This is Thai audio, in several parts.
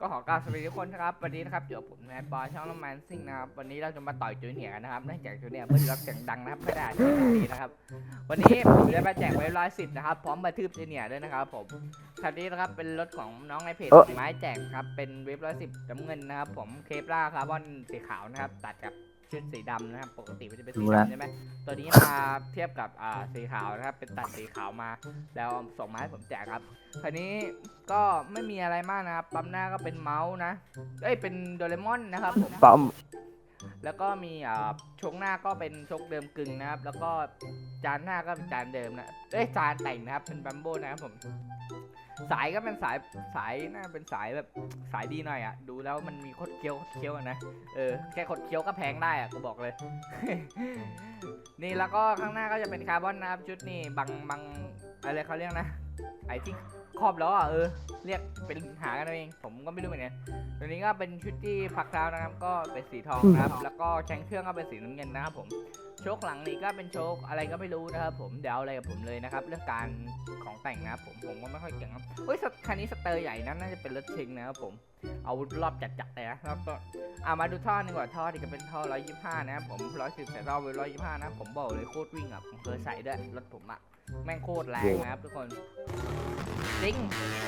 ก็ขอกราบสวัสดีทุกคนนะครับวันนี้นะครับเดี๋ยวผมแมนบอยช่องน้ำมันซิ่งนะครับวันนี้เราจะมาต่อยจูเนียร์กันนะครับเนื่องจากจูเนียร์เพิ่งรับเสียงดังนะครับไม่ได้ที่นี้นะครับ วันนี้ผมจะมาแจกไว้ร้อยสิบนะครับพร้อมบันทึกจูเนียร์ด้วยนะครับผมคันนี้นะครับเป็นรถของน้องในเพจเอ้อไม้แจกครับเป็นเว็บร้อยสิบน้ำเงินนะครับผมเคปล่าคาร์บอนสีขาวนะครับตัดกับ ชุดสีดำนะครับ ปกติมันจะเป็นสีรู้แล้วดำใช่ไหมตัวนี้มาเทียบกับอ่าสีขาวนะครับ เป็นตัดสีขาวมา แล้วส่งมาให้ผมแจกครับ คราวนี้ก็ไม่มีอะไรมากนะครับ ปั๊มหน้าก็เป็นเมาส์นะ เอ้ย เป็นโดเรมอนนะครับผมป้อมแล้วก็มีอ่าชกหน้าก็เป็นชกเดิมกึ่งนะครับ แล้วก็จานหน้าก็เป็นจานเดิมนะ เอ้ยจานแต่งนะครับ เป็นบัมโบนะครับผม สายก็เป็นสายสายน่าเป็นสายแบบสายดีหน่อยอะ่ะ ดูแล้วมันมีคดเคี้ยวคดเคี้ยวนะเออแค่คดเคี้ยวก็แพงได้อะ่ะกูบอกเลย นี่แล้วก็ข้างหน้าก็จะเป็นคาร์บอนนะครับชุดนี่บังบังอะไรเขาเรียกนะไอที่ ครอบล้ออะเออ เรียกเป็นหากันเอาเอง ผมก็ไม่รู้เหมือนกันตัวนี้ก็เป็นชุดที่พักเท้านะครับ ก็เป็นสีทองนะครับ แล้วก็แชงเครื่องก็เป็นสีน้ำเงินนะครับผม โชคหลังนี่ก็เป็นโชคอะไรก็ไม่รู้นะครับผม เดี๋ยวเอาอะไรกับผมเลยนะครับ เรื่องการของแต่งนะครับผม ผมก็ไม่ค่อยเก่งครับเฮ้ยสคันนี้สเตอร์ใหญ่นะน่าจะเป็นรถชิงนะครับผม เอารอบจัดๆเลยนะแล้วก็เอามาดูท่อดีกว่าท่อที่จะเป็นท่อ 125 นะครับผม 110ใส่ท่อไป125 นะครับผมบอกเลยโคตรวิ่งอะผมเคยใส่ด้วยรถผมอะแม่งโคตรแรงนะครับทุกคน จริง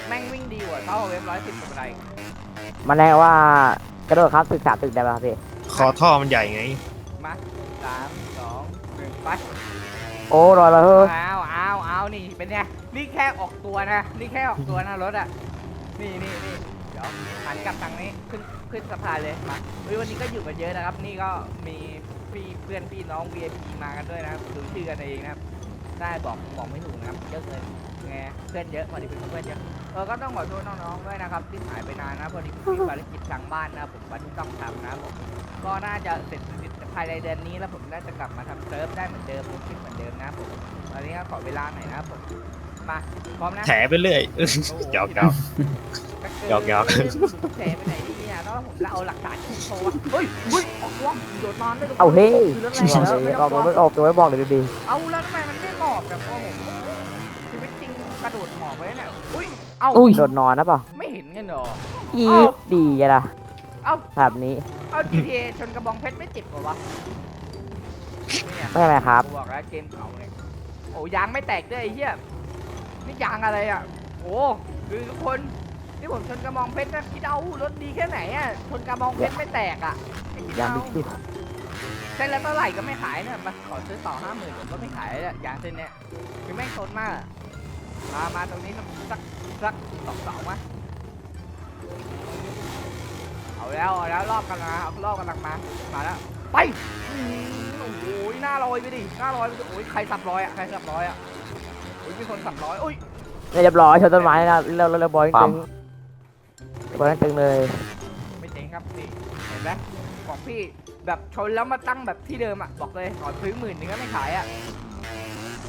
แม่งวิ่งดีกว่าท่อเว็บ110กับอะไรมันแรงว่ากระโดดครับตึกสามตึกได้ป่ะครับพี่ คอท่อมันใหญ่ไง มาสามสองหนึ่งไปโอ้รอยแล้วเฮ้ยอ้าวอ้าวอ้าวนี่เป็นไงนี่แค่ออกตัวนะ นี่แค่ออกตัวนะรถอะ นี่นี่นี่เดี๋ยวหันกลับทางนี้ขึ้นขึ้นสะพานเลยมาเฮ้ยวันนี้ก็อยู่กันเยอะนะครับ นี่ก็มีพี่เพื่อนพี่น้อง VIP มากันด้วยนะครับดูชื่อกันเองนะครับ ได้บอกบอกไม่ถูกนะครับเยอะเลยไงเพื่อนเยอะพอดีเป็นเพื่อนเยอะเออก็ต้องขอโทษน้องๆด้วยนะครับที่หายไปนานนะพอดีมีภารกิจทางบ้านนะครับผมวันที่ต้องทำนะครับผมก็น่าจะเสร็จภายในเดือนนี้แล้วผมน่าจะกลับมาทำเซิร์ฟได้เหมือนเดิมผมคิดเหมือนเดิมนะครับผมตอนนี้ก็ขอเวลาหน่อยนะครับผมมาพร้อมนะแถไปเรื่อยหยอกหยอกหยอกหยอกแฉไปไหนดีเนี่ยต้องผมจะเอาหลักฐานโชว์ว่าเฮ้ยเฮ้ยออกตัวโดดนอนด้วยทุกคนเอาเฮ้ยคือเรื่องบอกอะไรเลแล้วยไม่บต้ออกงไม่ออกตัวไม่บอกเลยดีเอาแล้วทำไมมันไม่หมอบแบบพ่อผมชีวิตจริงกระโดดหมอบไว้เนี่ยอุ้ยเอ้าอุ้ยโดดนอนนะเปล่าไม่เห็นกันเหรอ อีเอ้าดีอะล่ะเอ้า แบบนี้เอา GTA ชนกระบองเพชรไม่เจ็บเหรอวะเนี่ยไม่เป็นไรครับกูบอกแล้วเกมเก่าเลยโอ้ยางไม่แตกด้วยไอ้เหี้ยนี่ยางอะไรอะโอ้คือทุกคน นี่ผมชนกระบองเพชรนะคิดเอารถดีแค่ไหนอะชนกระบองเพชรไม่แตกอะไอ้คิดยังเอาไม่ติดเส้นละเท่าไหร่ก็ไม่ขายเนี่ยมาขอซื้อต่อห้าหมื่นผมก็ไม่ขายเลยอะยางเส้นเนี้ยคือแม่งทนมากอะมามาตรงนี้สักสักสองสองมาเอาแล้วเอาแล้วรอบกันมาเอารอบกำลังมามาแล้วไปอื้อหือโอ้โหหน้าลอยไปดิหน้าลอยไปดิโอ้ยใครสับลอยอะใครสับลอยอะโอ้ยมีคนสับลอยโอ้ยเรียบร้อยชนต้นไม้นะเร็วเร็วเร็วบ อยตึงบอยตึงเลยไม่เจ๋งครับนี่เห็นไหมบอกพี่แบบชนแล้วมาตั้งแบบที่เดิมอะบอกเลยขอซื้อหมื่นหนึงก็ไม่ขายอะ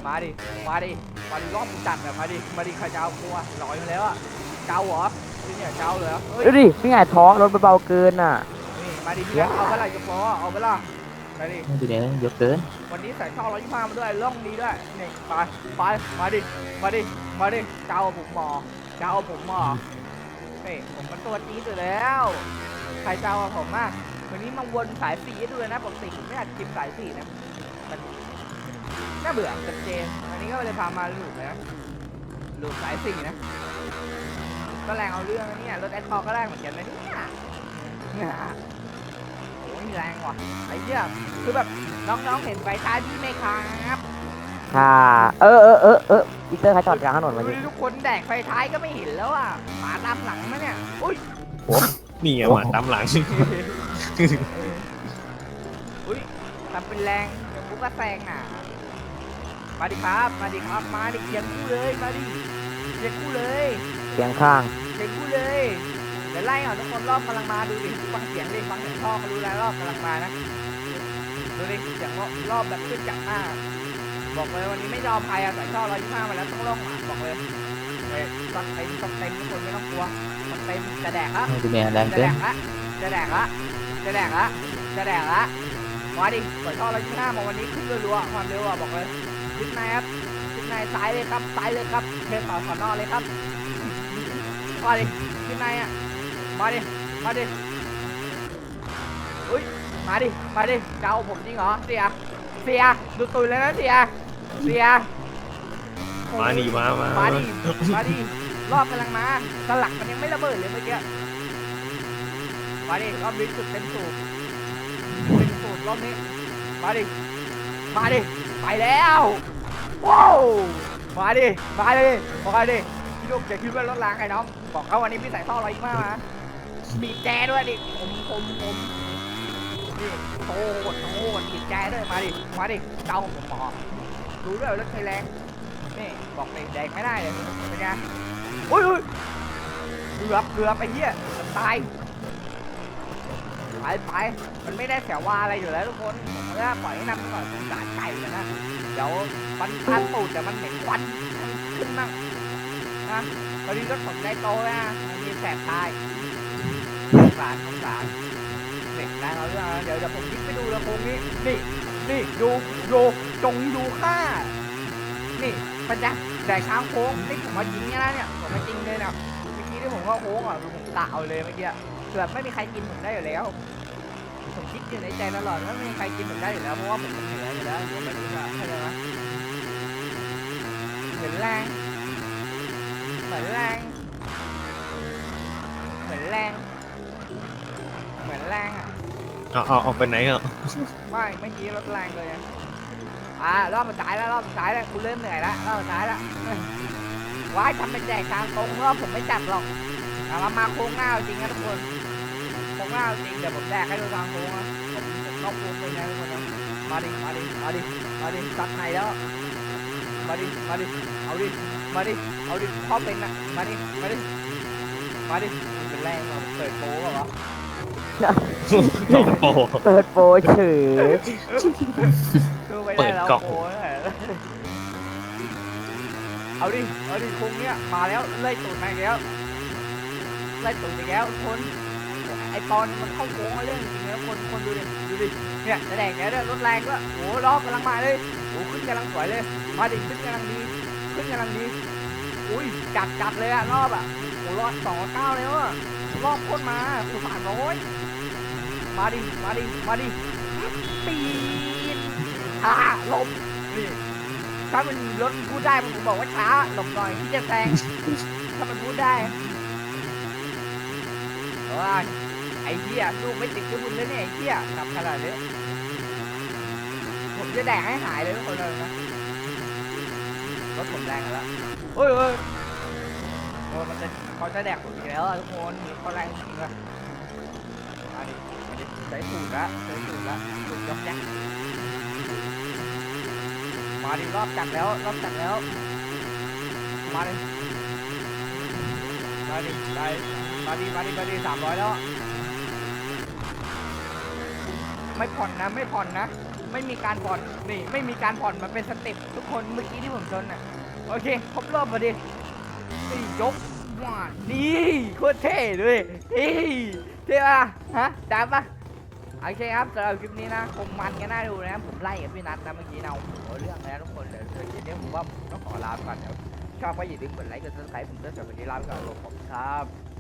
มาดิมาดิมาดิรอบจัดแบบมาดิมาดิใครจะเอากลัวลอยมาแล้วอะเจ้าเหรอที่เนี่ยเจ้าเลยเหรอเฮ้ยดูดิไม่ไงท้องรถเบาๆเกินอะนี่มาดิเนี่ยเอาเวลาจะพอเอาเวลาไปดิดูเดี๋ยวเยอะเกินวันนี้ใส่ช่อร้อยยี่ห้ามาด้วยล่องดีด้วยนี่ไปไปมาดิมาดิมาดิเจ้าผมหมอเจ้าผมหมอ เฮ้ยผมมันตัวจี๊ดอยู่แล้ว ใครเจ้ากับผมอะวันนี้มาวนสายสีดูเลยนะปกติผมไม่อยากกินสายสีนะ มันน่าเบื่อกับเจนวันนี้ก็เลยพามาลูกนะลูกสายสีนะ ก็แรงเอาเรื่องนะเนี่ยรถแอดพอก็แรงเหมือนกันนะเนี่ยเนี่ยโอ้ยแรงว่ะไอ้เหี้ยคือแบบน้องๆเห็นไฟท้ายพี่ไหมครับค่ะเออเออเออเออ อีเตอร์ใครจอดกลางถนนมาดิเฮ้ยทุกคนแดกไฟท้ายก็ไม่เห็นแล้วอะหมาตามหลังมาเนี่ยอุ้ยนี่ไงหมาตามหลังอุ้ยทำเป็นแรงเดี๋ยวกูก็แซงน่ะมาดิครับ มาดิครับมาดิเคียงกูเลยมาดิเคียงกูเลยเสียงข้าง เคียงกูเลยเดี๋ยวไล่เอาทุกคนรอบกำลังมาดูดิฟังเสียงดิฟังเสียงท่อเขารู้แล้วรอบกำลังมานะดูดิเสียงรอบแบบขึ้นจากหน้า บอกเลยวันนี้ไม่ยอมใครอะใส่ท่อร้อยห้ามาแล้วต้องล่องหมาบอกเลยเฮ้ยต้องเต็มต้องเต็มทุกคนไม่ต้องกลัวต้องเต็มจะแดกละดูเมียแรงจะเกิแดนกละจะแดกละจะแดกละจะแดกละมาดิเปิดท่อร้อยห้ามาวันนี้ขึ้นรัวๆความเร็วอะบอกเลยขึ้นในครับขึ้นในซ้ายเลยครับซ้ายเลยครับเชิญต่อสอนอเลยครับมาดิขึ้นในอะมาดิมาดิอุ้ยมาดิมาดิจะเอาผมจริงเหรอเสียเสียดูตุยเลยนะเสีย เสียมานี่มามามาดิมาดิรอบกำลังมาสลักมันยังไม่ระเบิดเลยเมื่อกี้มาดิรอบนี้สุดเต็มสูบเต็มสูบรอบนี้มาดิมาดิไปแล้วว้าวมาดิมาดิมาดิพี่ลูกอย่าคิดว่ารถล้างไอ้น้องบอกเขาวันนี้พี่ใส่ท่ออะไรอีกมากมาบีบแจด้วยดิผมผมผมนี่โตหดโตหดบีบแจด้วยมาดิมาดิเจ้าผมหมอ ดูด้วยรถไฟแรงนี่บอกเลยแดงไม่ได้เลยเป็นไงอุ้ยอุ้ยเกือบเกือบไอ้เหี้ยตายไปไปมันไม่ได้แถววาอะไรอยู่แล้วทุกคนผมก็ปล่อยให้นำก่อนสารไก่กันนะเดี๋ยวมันพันตูดเดี๋ยวมันเหม็นควันขึ้นมั่งนะตอนนี้รถผมได้โตแล้วนะมันมีแสบตายสงสารสงสารเด็กได้เราเรื่องนะเดี๋ยวเดี๋ยวผมยิงไปดูลำโพงนี้นี่ นี่ดูดูจงดูค่านี่มันจะแต่ช้างโค้งนี่ผมมาจริงเนี่ยนะเนี่ยผมมาจริงเลยนะเมื่อกี้ที่ผมก็โค้งอะผมกะเอาเลยเมื่อกี้เกือบไม่มีใครกินผมได้อยู่แล้วผมคิดอยู่ในใจตลอดว่าไม่มีใครกินผมได้อยู่แล้วเพราะว่าผมเหนืออยู่แล้วเดี๋ยวมาดูว่าใจไหมเหมือนแรงเหมือนแรงเหมือนแรงเหมือนแรงอะ เอาเอาเอาไปไหนอะไม่เมื่อกี้รถแรงเลยอะอ่ารอบสุดท้ายแล้วรอบสุดท้ายแล้วกูเริ่มเหนื่อยแล้วรอบสุดท้ายแล้วว้ายทำเป็นแจกทางตรงรอบผมไม่จัดหรอกเอามามาโค้งหน้าเอาจริงนะทุกคนโค้งหน้าจริงเดี๋ยวผมแจกให้ดูทางโค้งนะผมผมเข้าโค้งเลยนะทุกคนนะมาดิมาดิมาดิมาดิตัดไหนแล้วมาดิมาดิเอาดิมาดิเอาดิเข้าเป็นนะมาดิมาดิมาดิเป็นแรงว่ะเปิดโค้งเหรอ โอ้โหเปิดโปรเฉยดูไม่ได้แล้วเปิดกล่องโอ้ยเอาดิ เอาดิคุงเนี่ยมาแล้วไล่ตูดมาอีกแล้วไล่ตูดอีกแล้วคนไอปอนมันเข้าโค้งมาเรื่องจริงๆแล้วคนคนดูดิดูดิเนี่ยจะแดงแล้วเนี่ยรถแรงก็โอ้ล้อกำลังมาเลยโอ้ขึ้นกำลังสวยเลย มาดิขึ้นกำลังดีขึ้นกำลังดีอุ้ยจัดจัดเลยอะรอบอะโอ้รอดสองเก้าเลยว่ะ รอบโคนมาคือผ่านร้อยมาดิ มาดิ มาดิ ปีนอ่าหลบนี่ถ้ามันรถพูดได้มันบอกว่าช้าหลบหน่อยที่จะแซงถ้ามันพูดได้ว้าไอ้เหี้ยลูกไม่ติดกับมึงเลยเนี่ยไอ้เหี้ยกลับขนาดนี้ผมจะแดกให้หายเลยทุกคนเลยนะรถผมแรงแล้วเฮ้ยเฮ้ย โอ้มันจะเขาจะแดกผมอีกแล้วอะทุกคนเขาแรงจริงอะมาดิมาดิใช้สูตรละใช้สูตรละสูตรยกแจ็มาดิรอบจักรแล้วรอบจักรแล้ว มาดิมาดิไปมาดิมาดิมาดิสามร้อยแล้ว ไม่ผ่อนนะไม่ผ่อนนะ ไม่มีการผ่อนนี่ไม่มีการผ่อนมันเป็นสเต็ปทุกคนเมื่อกี้ที่ผมชนอะโอเคครบรอบพอดี นี่ยกว่านี่โคตรเท่เลยนี่เท่ป่ะฮะจ้าบป่ะโอเคครับสำหรับคลิปนี้นะคงมันกันน่าดูนะผมไล่กับพี่นัทนะเมื่อกี้เราโอ้เรื่องแล้วทุกคนเดี๋ยวเดี๋ยวคลิปนี้ผมว่าผมต้องขอลาไปก่อนเดี๋ยวชอบก็อย่าลืมกดไลค์กดซับสไครต์ผมด้วยสำหรับวันนี้ลาไปก่อนผมครับ